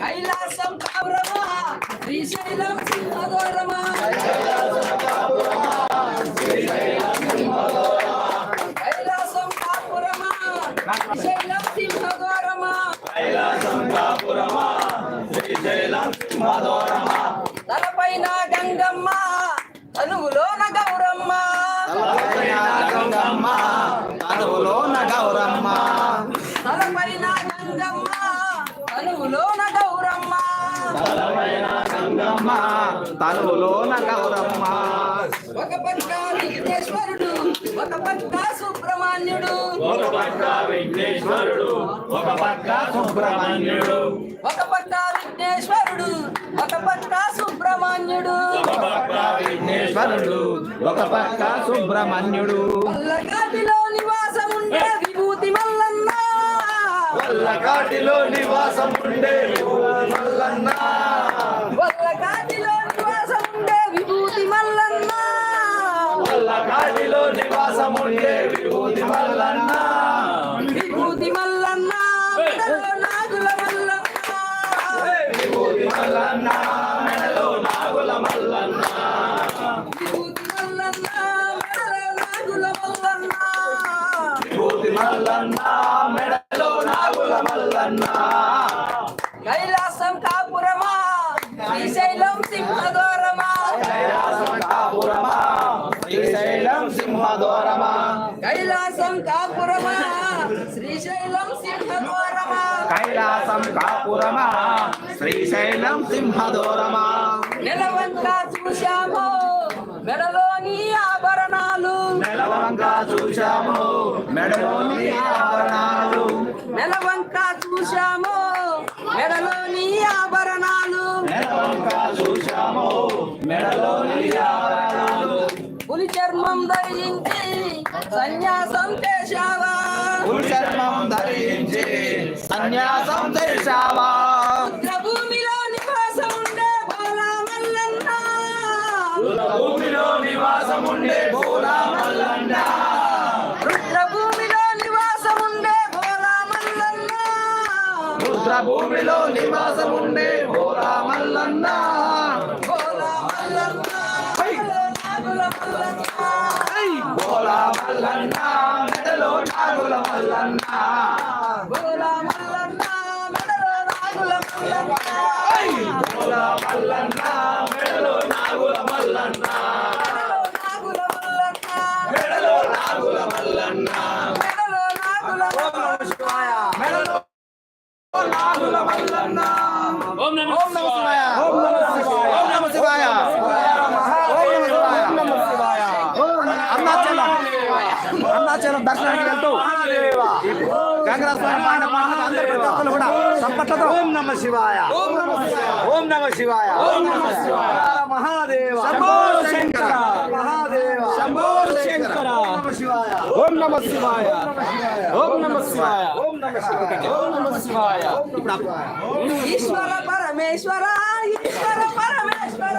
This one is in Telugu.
కైలాసం కాపురమా శ్రీశైలం సింహదోరమా కైలాసం కాపురమా శ్రీశైలం సింహదోరమా తలపైన గంగమ్మ తనువులోన గౌరమ్మ. గంగమ్మ తనువులోన గౌరమ్మ తలపైన గంగమ్మ తనువులోన గౌరమ్మ. గంగమ్మ. తనువులోన గౌరమ్మ. ఒక పక్క విఘ్నేశ్వరుడు ఒక పక్క సుబ్రహ్మణ్యుడు. ఒక పక్క విఘ్నేశ్వరుడు ఒక పక్క సుబ్రహ్మణ్యుడు. ఒక పక్క విఘ్నేశ్వరుడు ఒక పక్క సుబ్రహ్మణ్యుడు. ఒక పక్క విఘ్నేశ్వరుడు ఒక పక్క సుబ్రహ్మణ్యుడు. పల్లకాటిలో నివాసం ఉండే విభూతి మల్లన్న కాటిలో నివాసం ఉండే మల్లన్న పల్లకాటిలో నివాసం ఉండే విభూతి మల్లన్న. విభూతి మల్లన్న మెడలో నాగుల మల్లన్న విభూతి మల్లన్న మెడలో నాగుల మల్లన్న. విభూతి మల్లన్న మెడలో నాగుల మల్లన్న. విభూతి మల్లన్న మెడలో నాగుల మల్లన్న కైలాసం కాపురమా శ్రీశైలం సింహదోరమా కాపురమా శ్రీశైలం సింహదోరమా కైలాసం కాపురమా శ్రీశైలం సింహదోరమా కైలాసం కాపురమా శ్రీశైలం సింహదోరమా నెలవంక చూశాము మెడలోని ఆభరణాలు. నెలవంగా చూశాము మెడలోని ఆభరణాలు. నెలవంక చూశాము చర్మం ధరించి సన్యాసం చేశావా? చర్మం ధరించి సన్యాసం చేశావా? భూమిలో నివాసం ఉండే బాలా మల్లన్న భూమిలో నివాసం ఉండే భూలా మల్లన్న రుద్రభూమిలో నివాసం ఉండే భోలా మల్లన్న రుద్ర భూమిలో నివాసం ఉండే మల్లన్న మల్లన్న నాగుల మల్లన్న భోలా మల్లన్న మెడలో నాగుల మల్లన్న. భోలా మల్లన్న మెడలో నాగుల మల్లన్న. భోలా మల్లన్న మెడలో నాగుల మల్లన్న. మెడలో నాగుల మల్లన్న. మెడలో నాగుల మల్లన్న. మెడలో నాగుల మల్లన్న. మెడలో నాగుల మల్లన్న. ఓం నమ ఓం నమ శివాయ ఓం నమ శివాయ ఓం నమ శివాయ అరుణాచలం అరుణాచలం దర్శనానికి వెళ్తూ గంగరా స్వామి పాడిన పాటలకు అందరు ఒక్కరు కూడా చప్పట్లతో ఓం నమ శివాయ ఓం నమ శివాయ మహాదేవ శంకర మహాదేవ శంభో శంకర ఓం నమ శివాయ ఓం నమ శివాయ ఓం నమ శివాయ ఓం నమ శివాయ ఇప్పుడు ఈశ్వర పరమేశ్వర ఈశ్వర పరమేశ్వర